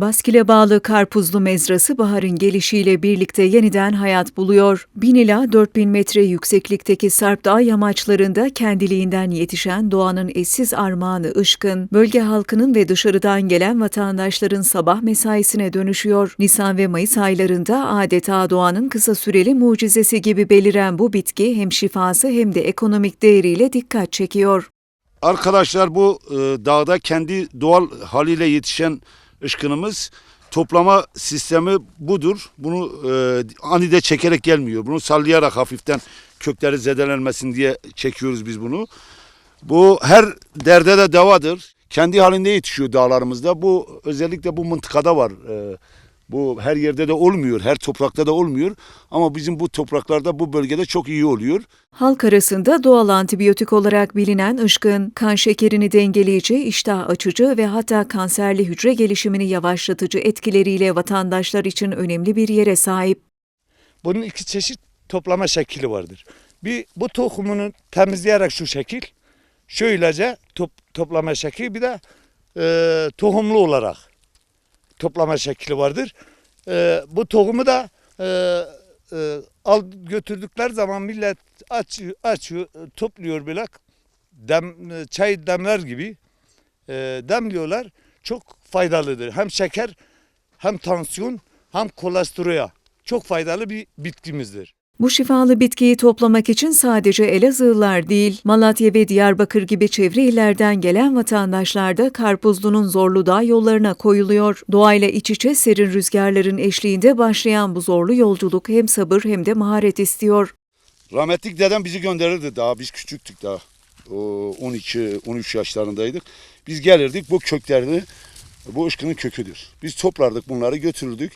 Baskile bağlı karpuzlu mezrası baharın gelişiyle birlikte yeniden hayat buluyor. 1000 ila 4000 metre yükseklikteki Sarp Dağ yamaçlarında kendiliğinden yetişen doğanın eşsiz armağanı ışkın, bölge halkının ve dışarıdan gelen vatandaşların sabah mesaisine dönüşüyor. Nisan ve Mayıs aylarında adeta doğanın kısa süreli mucizesi gibi beliren bu bitki hem şifası hem de ekonomik değeriyle dikkat çekiyor. Arkadaşlar bu e, dağda kendi doğal haliyle yetişen ışkınımız toplama sistemi budur. Bunu e, anide çekerek gelmiyor. Bunu sallayarak hafiften kökleri zedelenmesin diye çekiyoruz biz bunu. Bu her derde de devadır. Kendi halinde yetişiyor dağlarımızda. Bu özellikle bu mıntıkada var. E, bu her yerde de olmuyor, her toprakta da olmuyor. Ama bizim bu topraklarda, bu bölgede çok iyi oluyor. Halk arasında doğal antibiyotik olarak bilinen ışkın, kan şekerini dengeleyici, iştah açıcı ve hatta kanserli hücre gelişimini yavaşlatıcı etkileriyle vatandaşlar için önemli bir yere sahip. Bunun iki çeşit toplama şekli vardır. Bir bu tohumunu temizleyerek şu şekil, şöylece top, toplama şekli bir de e, tohumlu olarak toplama şekli vardır. E, bu tohumu da e, e, al götürdükler zaman millet açıyor e, topluyor böyle dem, çay demler gibi e, demliyorlar. Çok faydalıdır. Hem şeker hem tansiyon hem kolesterola çok faydalı bir bitkimizdir. Bu şifalı bitkiyi toplamak için sadece Elazığlılar değil, Malatya ve Diyarbakır gibi çevre illerden gelen vatandaşlar da Karpuzlu'nun zorlu dağ yollarına koyuluyor. Doğayla iç içe serin rüzgarların eşliğinde başlayan bu zorlu yolculuk hem sabır hem de maharet istiyor. Rahmetlik dedem bizi gönderirdi daha biz küçüktük daha. O 12-13 yaşlarındaydık. Biz gelirdik bu köklerini bu ışkının köküdür. Biz toplardık bunları götürürdük.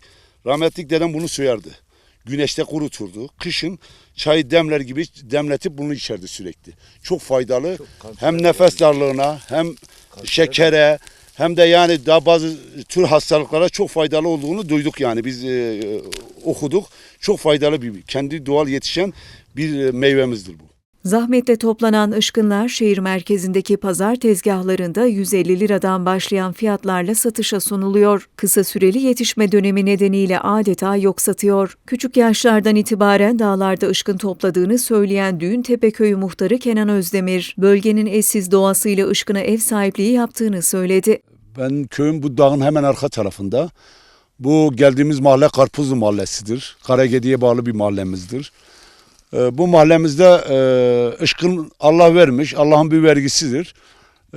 Rahmetlik dedem bunu soyardı. Güneşte kuruturdu. Kışın çayı demler gibi demletip bunu içerdi sürekli. Çok faydalı. hem nefes darlığına hem şekere hem de yani daha bazı tür hastalıklara çok faydalı olduğunu duyduk yani biz e, okuduk. Çok faydalı bir kendi doğal yetişen bir e, meyvemizdir bu. Zahmetle toplanan ışkınlar şehir merkezindeki pazar tezgahlarında 150 liradan başlayan fiyatlarla satışa sunuluyor. Kısa süreli yetişme dönemi nedeniyle adeta yok satıyor. Küçük yaşlardan itibaren dağlarda ışkın topladığını söyleyen Düğüntepe Köyü muhtarı Kenan Özdemir, bölgenin eşsiz doğasıyla ışkına ev sahipliği yaptığını söyledi. Ben köyün bu dağın hemen arka tarafında. Bu geldiğimiz mahalle Karpuzlu Mahallesi'dir. Karagedi'ye bağlı bir mahallemizdir. Ee, bu mahallemizde e, ışkın Allah vermiş, Allah'ın bir vergisidir.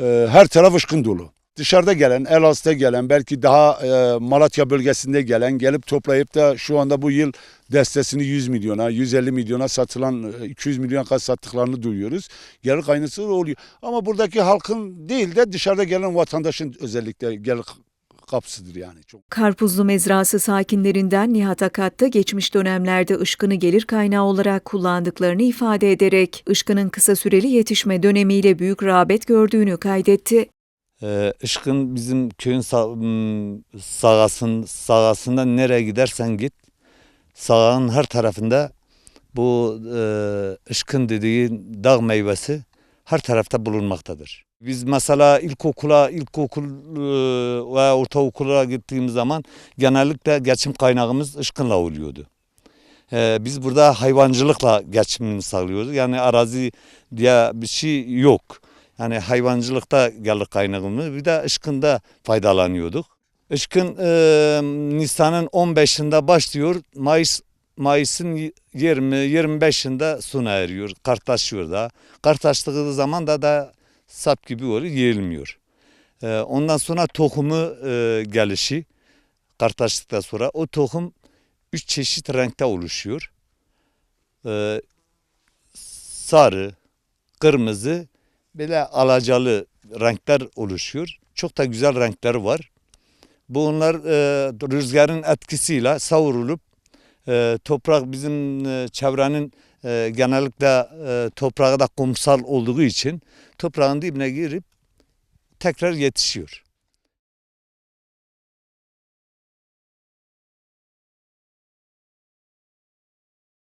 Ee, her taraf ışkın dolu. Dışarıda gelen, Elazığ'da gelen, belki daha e, Malatya bölgesinde gelen gelip toplayıp da şu anda bu yıl destesini 100 milyona, 150 milyona satılan, e, 200 milyon kadar sattıklarını duyuyoruz. Gelir kaynısı oluyor. Ama buradaki halkın değil de dışarıda gelen vatandaşın özellikle gelir kapısıdır yani. Çok. Karpuzlu mezrası sakinlerinden Nihat Akat da geçmiş dönemlerde ışkını gelir kaynağı olarak kullandıklarını ifade ederek ışkının kısa süreli yetişme dönemiyle büyük rağbet gördüğünü kaydetti. Ee, Işkın bizim köyün sağ, m, sahasın, sahasında nereye gidersen git sahanın her tarafında bu e, ışkın dediği dağ meyvesi her tarafta bulunmaktadır. Biz mesela ilkokula, ilkokul e, ve ortaokula gittiğimiz zaman genellikle geçim kaynağımız ışkınla oluyordu. Ee, biz burada hayvancılıkla geçimini sağlıyoruz. Yani arazi diye bir şey yok. Yani hayvancılıkta gelir kaynağımız. Bir de ışkında faydalanıyorduk. Işkın e, Nisan'ın 15'inde başlıyor. Mayıs Mayıs'ın 20-25'inde sona eriyor. Kartaşıyor da. Kartaştığı zaman da da sap gibi oluyor, yiyilmiyor. E, ondan sonra tohumu e, gelişi. Kartaştıktan sonra o tohum üç çeşit renkte oluşuyor. E, sarı, kırmızı, böyle alacalı renkler oluşuyor. Çok da güzel renkleri var. Bunlar e, rüzgarın etkisiyle savrulup e, toprak bizim e, çevrenin e, genellikle e, toprağı da kumsal olduğu için toprağın dibine girip tekrar yetişiyor.